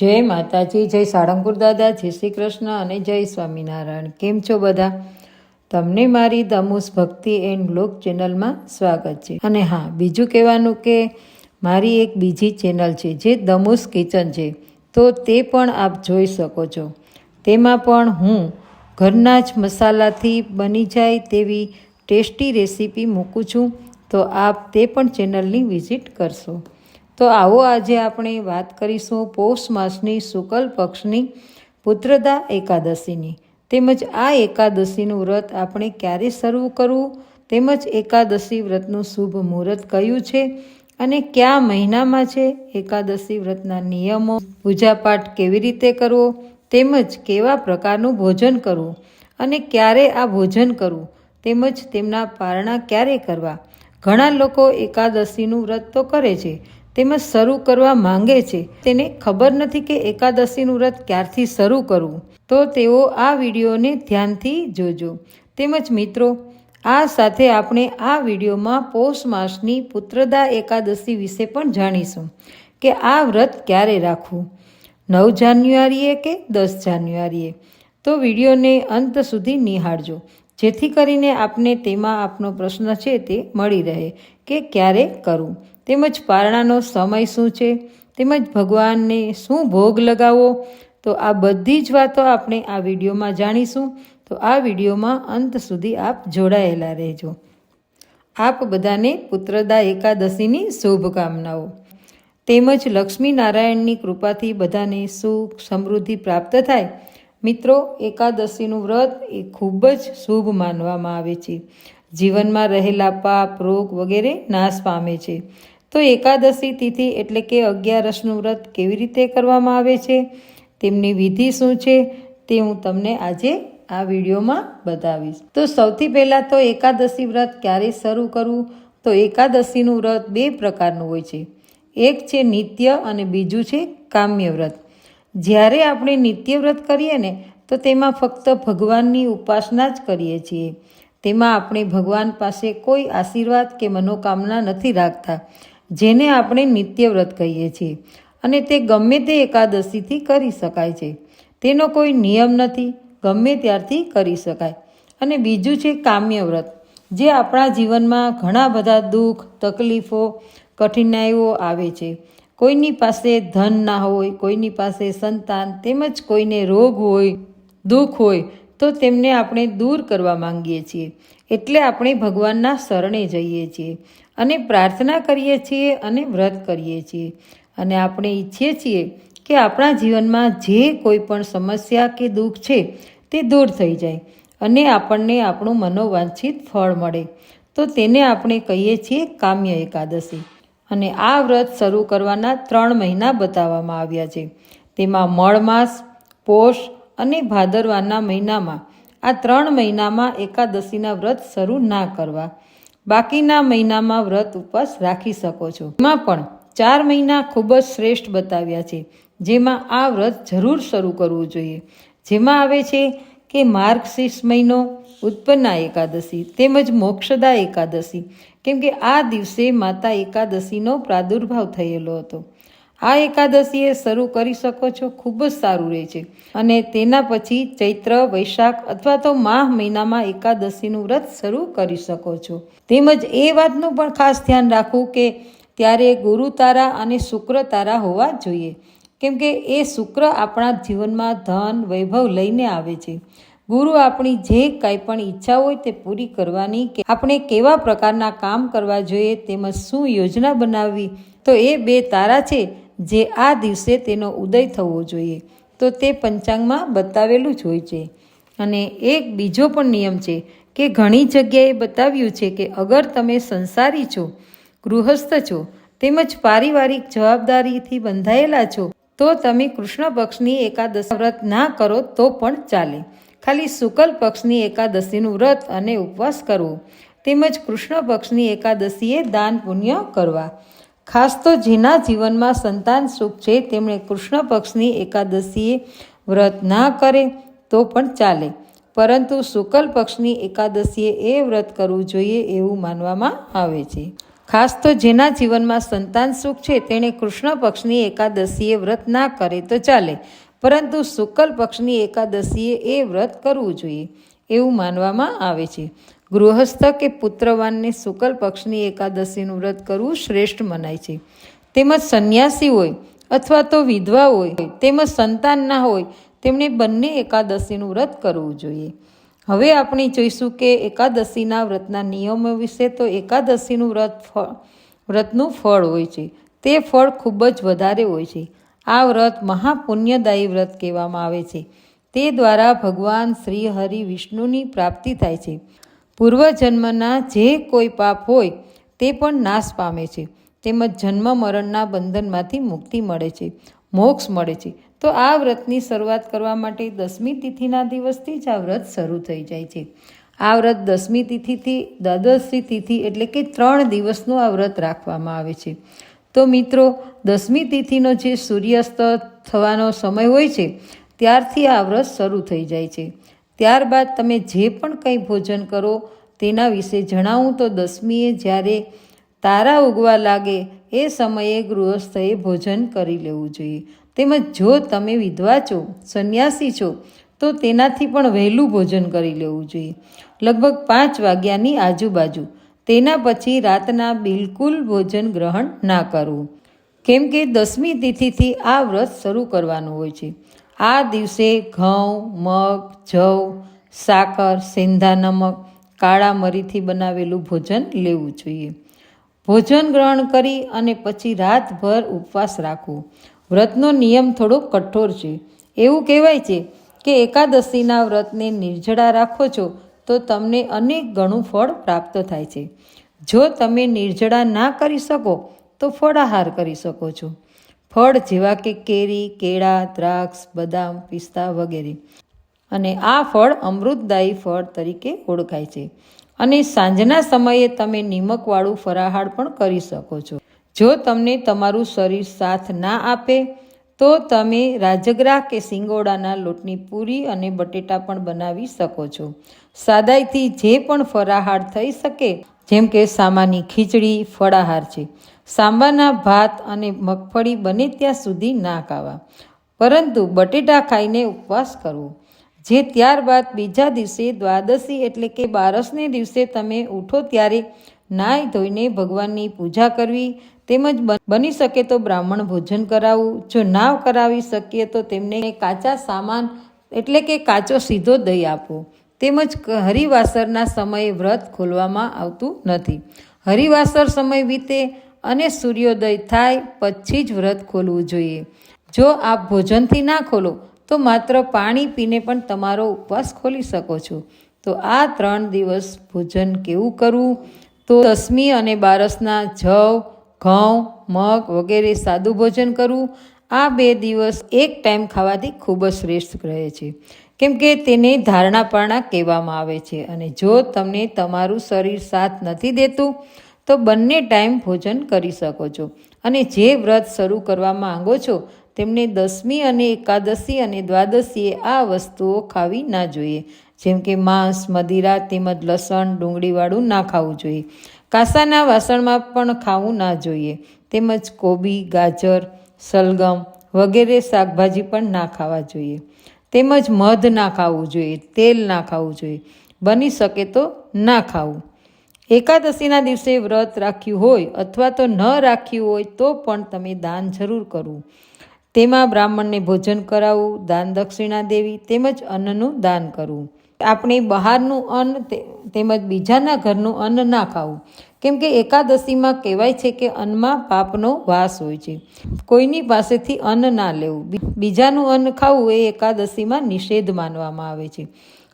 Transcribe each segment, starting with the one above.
જય માતાજી, જય સાળંગપુર દાદા, જય શ્રી કૃષ્ણ અને જય સ્વામિનારાયણ. કેમ છો બધા? તમને મારી દમુસ ભક્તિ એન્ડ બ્લોગ ચેનલમાં સ્વાગત છે. અને હા, બીજું કહેવાનું કે મારી એક બીજી ચેનલ છે, જે દમુસ કિચન છે. તો તે પણ આપ જોઈ શકો છો. તેમાં પણ હું ઘરના જ મસાલાથી બની જાય તેવી ટેસ્ટી રેસીપી મૂકું છું. તો આપ તે પણ ચેનલની વિઝિટ કરશો. તો આવો આજે આપણે વાત કરીશું પૌષ માસની શુકલ પક્ષની પુત્રદા એકાદશીની. તેમજ આ એકાદશીનું વ્રત આપણે ક્યારે શરૂ કરવું? તેમજ એકાદશી વ્રતનું શુભ મુહૂર્ત કયું છે? અને કયા મહિનામાં છે એકાદશી વ્રતના નિયમો? પૂજાપાઠ કેવી રીતે કરવો? તેમજ કેવા પ્રકારનું ભોજન કરવું? અને ક્યારે આ ભોજન કરવું? તેમજ તેમના પારણા ક્યારે કરવા? ઘણા લોકો એકાદશીનું વ્રત તો કરે છે તેમજ શરૂ કરવા માંગે છે. તેને ખબર નથી કે એકાદશીનું વ્રત ક્યારથી શરૂ કરવું. તો તેઓ આ વિડીયોને ધ્યાનથી જોજો. તેમજ મિત્રો, આ સાથે આપણે આ વિડીયોમાં પૌષ માસની પુત્રદા એકાદશી વિશે પણ જાણીશું કે આ વ્રત ક્યારે રાખવું. નવ જાન્યુઆરીએ કે દસ જાન્યુઆરીએ? તો વિડીયોને અંત સુધી નિહાળજો. જેથી કરીને આપને તેમાં આપનો પ્રશ્ન છે તે મળી રહે કે ક્યારે કરવું. તેમજ પારણાનો સમય શું છે? તેમજ ભગવાનને શું ભોગ લગાવવો? તો આ બધી જ વાતો આપણે આ વિડીયોમાં જાણીશું. તો આ વિડીયોમાં અંત સુધી આપ જોડાયેલા રહેજો. આપ બધાને પુત્રદા એકાદશીની શુભકામનાઓ. તેમજ લક્ષ્મીનારાયણની કૃપાથી બધાને સુખ સમૃદ્ધિ પ્રાપ્ત થાય. મિત્રો, એકાદશીનું વ્રત એ ખૂબ જ શુભ માનવામાં આવે છે. જીવનમાં રહેલા પાપ, રોગ વગેરે નાશ પામે છે. તો એકાદશી તિથિ એટલે કે અગિયારસનું વ્રત કેવી રીતે કરવામાં આવે છે? તેમની વિધિ શું છે? તે હું તમને આજે આ વિડીયોમાં બતાવીશ. તો સૌથી પહેલાં તો એકાદશી વ્રત ક્યારે શરૂ કરવું? તો એકાદશીનું વ્રત બે પ્રકારનું હોય છે. એક છે નિત્ય અને બીજું છે કામ્ય વ્રત. જ્યારે આપણે નિત્ય વ્રત કરીએ ને, તો તેમાં ફક્ત ભગવાનની ઉપાસના જ કરીએ છીએ. તેમાં આપણે ભગવાન પાસે કોઈ આશીર્વાદ કે મનોકામના નથી રાખતા. જેને આપણે નિત્યવ્રત કહીએ છીએ. અને તે ગમે તે એકાદશીથી કરી શકાય છે. તેનો કોઈ નિયમ નથી, ગમે ત્યારથી કરી શકાય. અને બીજું છે કામ્ય વ્રત, જે આપણા જીવનમાં ઘણા બધા દુઃખ, તકલીફો, કઠિનાઈઓ આવે છે. કોઈની પાસે ધન ના હોય, કોઈની પાસે સંતાન, તેમજ કોઈને રોગ હોય, દુઃખ હોય, તો તેમને આપણે દૂર કરવા માંગીએ છીએ. એટલે આપણે ભગવાનના શરણે જઈએ છીએ. અને પ્રાર્થના કરીએ છીએ અને વ્રત કરીએ છીએ. અને આપણે ઈચ્છીએ છીએ કે આપણા જીવનમાં જે કોઈ પણ સમસ્યા કે દુઃખ છે તે દૂર થઈ જાય અને આપણને આપણું મનોવાંછિત ફળ મળે. તો તેને આપણે કહીએ છીએ કામ્ય એકાદશી. અને આ વ્રત શરૂ કરવાના ત્રણ મહિના બતાવવામાં આવ્યા છે. તેમાં મળ માસ, પોષ અને ભાદરવાના મહિનામાં આ ત્રણ મહિનામાં એકાદશીના વ્રત શરૂ ના કરવા. બાકીના મહિનામાં વ્રત ઉપવાસ રાખી શકો છો. એમાં પણ ચાર મહિના ખૂબ જ શ્રેષ્ઠ બતાવ્યા છે. જેમાં આ વ્રત જરૂર શરૂ કરવું જોઈએ. જેમાં આવે છે કે માર્ગશીર્ષ મહિનો, ઉત્પન્ના એકાદશી તેમજ મોક્ષદા એકાદશી. કેમ કે આ દિવસે માતા એકાદશીનો પ્રાદુર્ભાવ થયેલો હતો. આ એકાદશીએ શરૂ કરી શકો છો, ખૂબ જ સારું રહે છે. અને તેના પછી ચૈત્ર, વૈશાખ અથવા તો માહ મહિનામાં એકાદશીનું વ્રત શરૂ કરી શકો છો. તેમજ એ વાતનું પણ ખાસ ધ્યાન રાખવું કે ત્યારે ગુરુ તારા અને શુક્ર તારા હોવા જોઈએ. કેમ કે એ શુક્ર આપણા જીવનમાં ધન, વૈભવ લઈને આવે છે. ગુરુ આપણી જે કાંઈ પણ ઈચ્છા હોય તે પૂરી કરવાની કે આપણે કેવા પ્રકારના કામ કરવા જોઈએ, તેમજ શું યોજના બનાવવી, તો એ બે તારા છે. જે આ દિવસે તેનો ઉદય થવો જોઈએ. તો તે પંચાંગમાં બતાવેલું જ હોય છે. અને એક બીજો પણ નિયમ છે કે ઘણી જગ્યાએ બતાવ્યું છે કે અગર તમે સંસારી છો, ગૃહસ્થ છો, તેમજ પારિવારિક જવાબદારીથી બંધાયેલા છો, તો તમે કૃષ્ણ પક્ષની એકાદશ વ્રત ના કરો તો પણ ચાલે. ખાલી શુકલ પક્ષની એકાદશીનું વ્રત અને ઉપવાસ કરવો. તેમજ કૃષ્ણ પક્ષની એકાદશીએ દાન પુણ્ય કરવા. ખાસ તો જેના જીવનમાં સંતાન સુખ છે, તેમણે કૃષ્ણ પક્ષની એકાદશીએ વ્રત ના કરે તો પણ ચાલે. પરંતુ શુકલ પક્ષની એકાદશીએ એ વ્રત કરવું જોઈએ એવું માનવામાં આવે છે. ખાસ તો જેના જીવનમાં સંતાન સુખ છે, તેણે કૃષ્ણ પક્ષની એકાદશીએ વ્રત ના કરે તો ચાલે. પરંતુ શુકલ પક્ષની એકાદશીએ એ વ્રત કરવું જોઈએ. એવું માનવામાં આવે છે. ગૃહસ્થ કે પુત્રવાનને શુકલ પક્ષની એકાદશીનું વ્રત કરવું શ્રેષ્ઠ મનાય છે. તેમજ સંન્યાસી હોય અથવા તો વિધવા હોય તેમજ સંતાન ના હોય, તેમણે બંને એકાદશીનું વ્રત કરવું જોઈએ. હવે આપણે જોઈશું કે એકાદશીના વ્રતના નિયમો વિશે તો એકાદશીનું વ્રત ફળ વ્રતનું ફળ હોય છે. તે ફળ ખૂબ જ વધારે હોય છે. આ વ્રત મહાપુણ્યદાયી વ્રત કહેવામાં આવે છે. તે દ્વારા ભગવાન શ્રી હરિ વિષ્ણુની પ્રાપ્તિ થાય છે. પૂર્વજન્મના જે કોઈ પાપ હોય તે પણ નાશ પામે છે. તેમજ જન્મ મરણના બંધનમાંથી મુક્તિ મળે છે. મોક્ષ મળે છે. તો આ વ્રતની શરૂઆત કરવા માટે દસમી તિથિના દિવસથી જ આ વ્રત શરૂ થઈ જાય છે. આ વ્રત દસમી તિથિથી દ્વાદશી તિથિ એટલે કે ત્રણ દિવસનું આ વ્રત રાખવામાં આવે છે. તો મિત્રો, દસમી તિથિનો જે સૂર્યાસ્ત થવાનો સમય હોય છે ત્યારથી આ વ્રત શરૂ થઈ જાય છે. ત્યારબાદ તમે જે પણ કંઈ ભોજન કરો, તેના વિશે જણાવું તો દસમીએ જ્યારે તારા ઉગવા લાગે, એ સમયે ગૃહસ્થએ ભોજન કરી લેવું જોઈએ. તેમજ જો તમે વિધવા છો, સંન્યાસી છો, તો તેનાથી પણ વહેલું ભોજન કરી લેવું જોઈએ. લગભગ પાંચ વાગ્યાની આજુબાજુ. તેના પછી રાતના બિલકુલ ભોજન ગ્રહણ ના કરવું. કેમ કે દસમી તિથિથી આ વ્રત શરૂ કરવાનું હોય છે. આ દિવસે ઘઉં, મગ, જવ, સાકર, સેંધા, નમક, કાળા મરીથી બનાવેલું ભોજન લેવું જોઈએ. ભોજન ગ્રહણ કરી અને પછી રાતભર ઉપવાસ રાખવો. વ્રતનો નિયમ થોડો કઠોર છે. એવું કહેવાય છે કે એકાદશીના વ્રતને નિર્જળા રાખો છો તો તમને અનેક ગણું ફળ પ્રાપ્ત થાય છે. જો તમે નિર્જળા ના કરી શકો તો ફળાહાર કરી શકો છો. ફળ જેવા કે કેરી, કેળા, દ્રાક્ષ, બદામ, પિસ્તા વગેરે. અને આ ફળ અમૃતદાયી ફળ તરીકે ઓળખાય છે. અને સાંજના સમયે તમે નિમકવાળું ફરાહાર પણ કરી શકો છો. જો તમને તમારું શરીર સાથ ના આપે, તો તમે રાજગરા કે સિંગોડાના લોટની પૂરી અને બટેટા પણ બનાવી શકો છો. સાદાઈથી જે પણ ફરાહાર થઈ શકે, જેમ કે સામાની ખીચડી, ફળાહાર છે. સાંબાના ભાત અને મગફળી બને ત્યાં સુધી ના ખાવા. પરંતુ બટેટા ખાઈને ઉપવાસ કરવો. જે ત્યારબાદ બીજા દિવસે દ્વાદશી એટલે કે બારસને દિવસે તમે ઉઠો ત્યારે નાહી ધોઈને ભગવાનની પૂજા કરવી, તેમજ બની શકે તો બ્રાહ્મણ ભોજન કરાવવું. જો ના કરાવી શકીએ તો તેમને કાચા સામાન એટલે કે કાચો સીધો દહીં આપવો. તેમજ હરિવાસરના સમયે વ્રત ખોલવામાં આવતું નથી. હરિવાસર સમય વીતે અને સૂર્યોદય થાય પછી જ વ્રત ખોલવું જોઈએ. જો આપ ભોજનથી ના ખોલો, તો માત્ર પાણી પીને પણ તમારો ઉપવાસ ખોલી શકો છો. તો આ ત્રણ દિવસ ભોજન કેવું કરવું? તો દસમી અને બારસના જવ, ઘઉં, મગ વગેરે સાદું ભોજન કરવું. આ બે દિવસ એક ટાઈમ ખાવાથી ખૂબ જ શ્રેષ્ઠ રહે છે. કેમ કે તેને ધારણાપારણા કહેવામાં આવે છે. અને જો તમને તમારું શરીર સાથ નથી દેતું તો બંને ટાઈમ ભોજન કરી શકો છો. અને જે વ્રત શરૂ કરવા માંગો છો, તેમને દસમી અને એકાદશી અને દ્વાદશીએ આ વસ્તુઓ ખાવી ના જોઈએ. જેમ કે માંસ, મદિરા તેમજ લસણ, ડુંગળીવાળું ના ખાવું જોઈએ. કાંસાના વાસણમાં પણ ખાવું ના જોઈએ. તેમજ કોબી, ગાજર, સલગમ વગેરે શાકભાજી પણ ના ખાવા જોઈએ. તેમજ મધ ના ખાવું જોઈએ, તેલ ના ખાવું જોઈએ. બની શકે તો ના ખાવું. એકાદશીના દિવસે વ્રત રાખ્યું હોય અથવા તો ન રાખ્યું હોય તો પણ તમે દાન જરૂર કરવું તેમાં બ્રાહ્મણને ભોજન કરાવવું દાન દક્ષિણા દેવી તેમજ અન્નનું દાન કરવું આપણે બહારનું અન્ન તેમજ બીજાના ઘરનું અન્ન ના ખાવું. કેમ કે એકાદશીમાં કહેવાય છે કે અન્નમાં પાપનો વાસ હોય છે. કોઈની પાસેથી અન્ન ના લેવું. બીજાનું અન્ન ખાવું એ એકાદશીમાં નિષેધ માનવામાં આવે છે.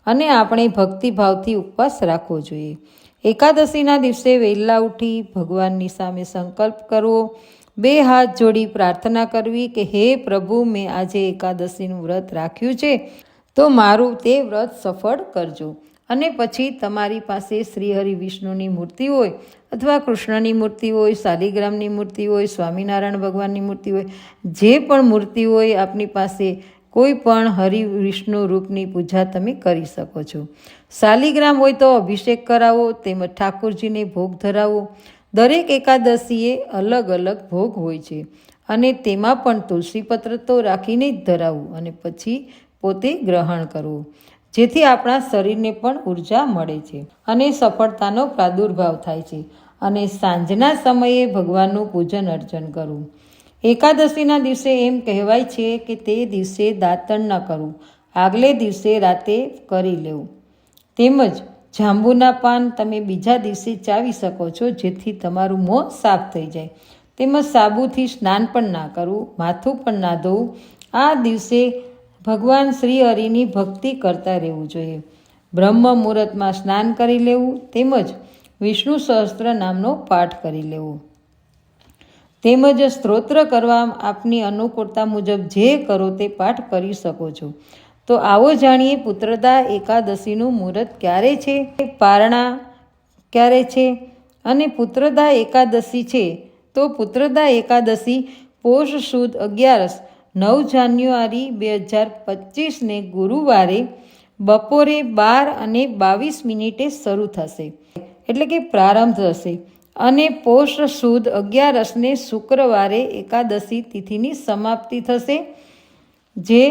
અને આપણે ભક્તિભાવથી ઉપવાસ રાખવો જોઈએ. એકાદશીના દિવસે વહેલા ઉઠી ભગવાનની સામે સંકલ્પ કરવો, બે હાથ જોડી પ્રાર્થના કરવી કે, હે પ્રભુ, મેં આજે એકાદશીનું વ્રત રાખ્યું છે, તો મારું તે વ્રત સફળ કરજો. અને પછી તમારી પાસે શ્રી હરિ વિષ્ણુની મૂર્તિ હોય અથવા કૃષ્ણની મૂર્તિ હોય, શાલિગ્રામની મૂર્તિ હોય, સ્વામિનારાયણ ભગવાનની મૂર્તિ હોય, જે પણ મૂર્તિ હોય, આપની પાસે કોઈ પણ હરિ વિષ્ણુ રૂપની પૂજા તમે કરી શકો છો. શાલિગ્રામ હોય તો અભિષેક કરાવો, તેમજ ઠાકોરજીને ભોગ ધરાવો. દરેક એકાદશીએ અલગ અલગ ભોગ હોય છે અને તેમાં પણ તુલસીપત્ર તો રાખીને જ ધરાવવું અને પછી પોતે ગ્રહણ કરવું જેથી આપણા શરીરને પણ ઊર્જા મળે છે અને સફળતાનો પ્રાદુર્ભાવ થાય છે. અને સાંજના સમયે ભગવાનનું પૂજન અર્ચન કરવું એકાદશીના દિવસે એમ કહેવાય છે કે તે દિવસે દાંતણ ન કરવું આગલે દિવસે રાતે કરી લેવું. તેમજ જાંબુના પાન તમે બીજા દિવસે ચાવી શકો છો, જેથી તમારું મોં સાફ થઈ જાય. તેમજ સાબુથી સ્નાન પણ ના કરવું માથું પણ ના ધોવું. આ દિવસે ભગવાન શ્રી હરિની ભક્તિ કરતા રહેવું જોઈએ. બ્રહ્મ મુહૂર્તમાં સ્નાન કરી લેવું તેમજ વિષ્ણુ સહસ્ત્ર નામનો પાઠ કરી લેવો. તેમજ સ્ત્રોત્ર કરવા આપની અનુકૂળતા મુજબ જે કરો તે પાઠ કરી શકો છો. તો આવો જાણીએ પુત્રદા એકાદશીનું મુહૂર્ત ક્યારે છે? પારણા ક્યારે છે? અને પુત્રદા એકાદશી છે? તો પુત્રદા એકાદશી પોષ સુદ અગિયારસ નવ જાન્યુઆરી બે હજાર પચીસને ગુરુવારે બપોરે બાર અને બાવીસ મિનિટે શરૂ થશે. એટલે કે પ્રારંભ થશે. અને પોષ સુદ અગિયારસને શુક્રવારે એકાદશી તિથિની સમાપ્તિ થશે, જે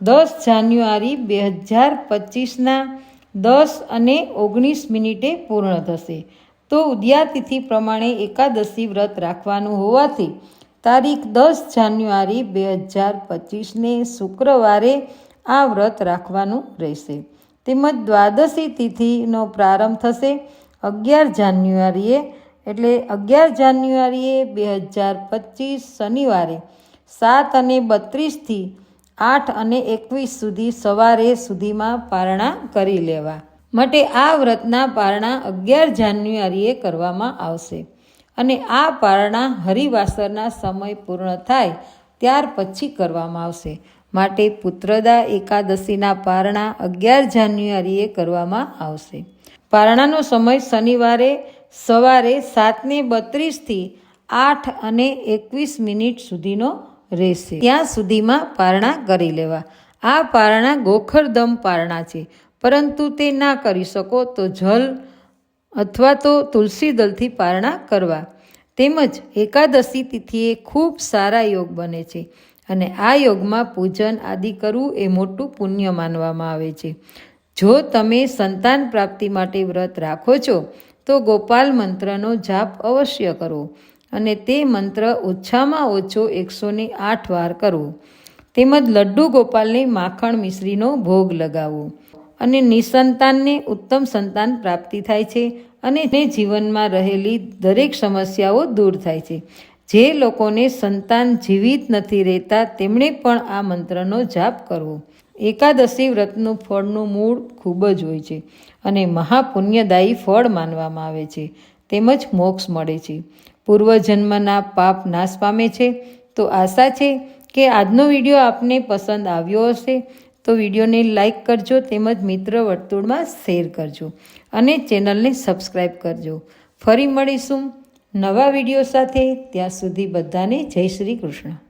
દસ જાન્યુઆરી બે હજાર પચીસના દસ અને ઓગણીસ મિનિટે પૂર્ણ થશે. તો ઉદ્યાતિથિ પ્રમાણે એકાદશી વ્રત રાખવાનું હોવાથી તારીખ દસ જાન્યુઆરી બે હજાર પચીસને શુક્રવારે આ વ્રત રાખવાનું રહેશે. તેમજ દ્વાદશી તિથિનો પ્રારંભ થશે અગિયાર જાન્યુઆરીએ, એટલે અગિયાર જાન્યુઆરીએ બે હજાર પચીસ શનિવારે સાત અને બત્રીસથી આઠ અને એકવીસ સુધી સવારે સુધીમાં પારણા કરી લેવા. માટે આ વ્રતના પારણા અગિયાર જાન્યુઆરીએ કરવામાં આવશે. અને આ પારણા હરિવાસરના સમય પૂર્ણ થાય ત્યાર પછી કરવામાં આવશે. માટે પુત્રદા એકાદશીના પારણા અગિયાર જાન્યુઆરીએ કરવામાં આવશે. પારણાનો સમય શનિવારે સવારે સાતને બત્રીસથી આઠ અને એકવીસ મિનિટ સુધીનો રહેશે. ત્યાં સુધીમાં પારણા કરી લેવા. આ પારણા ગોખરદમ પારણા છે. પરંતુ તે ના કરી શકો તો જલ અથવા તો તુલસી દલથી પારણા કરવા. તેમજ એકાદશી તિથિએ ખૂબ સારા યોગ બને છે અને આ યોગમાં પૂજન આદિ કરવું એ મોટું પુણ્ય માનવામાં આવે છે. જો તમે સંતાન પ્રાપ્તિ માટે વ્રત રાખો છો, તો ગોપાલ મંત્રનો જાપ અવશ્ય કરો અને તે મંત્ર ઓછામાં ઓછો એકસો ને આઠ વાર કરવો તેમજ લડ્ડુ ગોપાલને માખણ મિશ્રીનો ભોગ લગાવવો અને નિસંતાનને ઉત્તમ સંતાન પ્રાપ્તિ થાય છે અને તે જીવનમાં રહેલી દરેક સમસ્યાઓ દૂર થાય છે. જે લોકોને સંતાન જીવિત નથી રહેતા, તેમણે પણ આ મંત્રનો જાપ કરવો. એકાદશી વ્રતનું ફળનું મૂળ ખૂબ જ હોય છે અને મહાપુણ્યદાયી ફળ માનવામાં આવે છે. તેમજ મોક્ષ મળે છે. પૂર્વજન્મના પાપ નાશ પામે છે. તો આશા છે કે આજનો વીડિયો આપને પસંદ આવ્યો હશે. તો વિડીયોને લાઈક કરજો તેમજ મિત્ર વર્તુળમાં શેર કરજો અને ચેનલને સબસ્ક્રાઈબ કરજો. ફરી મળીશું નવા વીડિયો સાથે. ત્યાં સુધી બધાને જય શ્રી કૃષ્ણ.